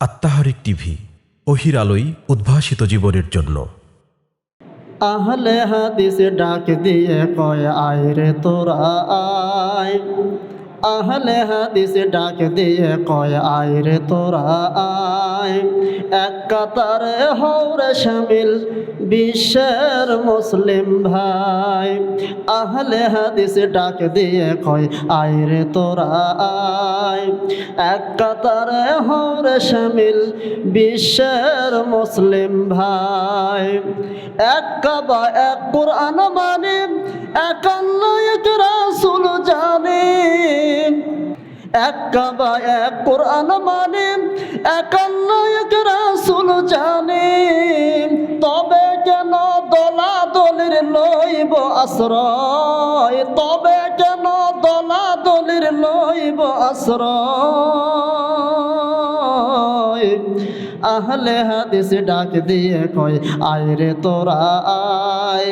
আত্মাহারিক TV, অহির আলোই উদ্ভাসিত জীবনের জন্য। আহলে হাদিস ডাক দিয়ে কয়, আয় রে তোরা, আয়। আহলে হাদিস ডাক দিয়ে কয়, আয় রে তোরা, আয়। এক কাতারে হৌরে শামিল বিশ্বের মুসলিম ভাই। আহলে হাদিস ডাক দিয়ে কয়, আয় রে তোরা, আয়। এক কাতারে হৌরে শামিল বিশ্বের মুসলিম ভাই। এক কাবা, এক কোরআন মানে একান্ন এক এক কাবা, এক কোরআন মানে একান্ন এক রাসুল জানে। তবে কেন দলা দলের লইব আশ্রয়? তবে কেন দলা দলের লইব আশ্রয়? আহলে হাদিস ডাক দিয়ে কয়, আয় রে তোরা, আয়।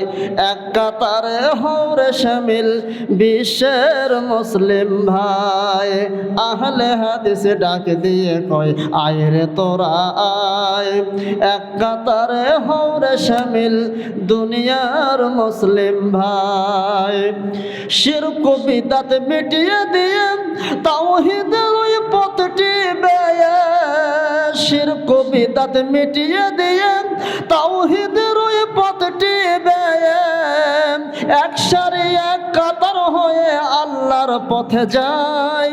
এক কাতারে হৌরে শামিল বিশ্বের মুসলিম ভাই। আহলে হাদিস ডাক দিয়ে কয়, আয় রে তোরা, আয়। এক কাতারে হৌরে শামিল দুনিয়ার মুসলিম ভাই। শিরক বিদাত মিটিয়ে দিয়ে তাওহীদের বিদাত মিটিয়ে দিয়ে তাওহীদের ওই পথটি বেয়ে এক সারি এক হয়ে আল্লাহর পথে যায়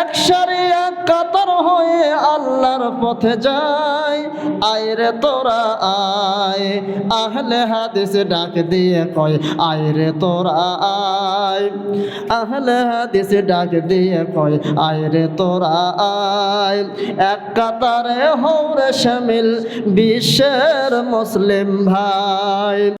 এক সারি এক কাতার হয়ে আল্লাহর পথে যায় আয় রে তোরা, আয়, আহলে হাদিস ডাক দিয়ে কয়, আয় রে তোরা, আয়। আহলে হাদিস ডাক দিয়ে কয়, আয় রে তোরা, আয়। এক কাতারে হৌরে শামিল, বিশ্বের মুসলিম ভাই।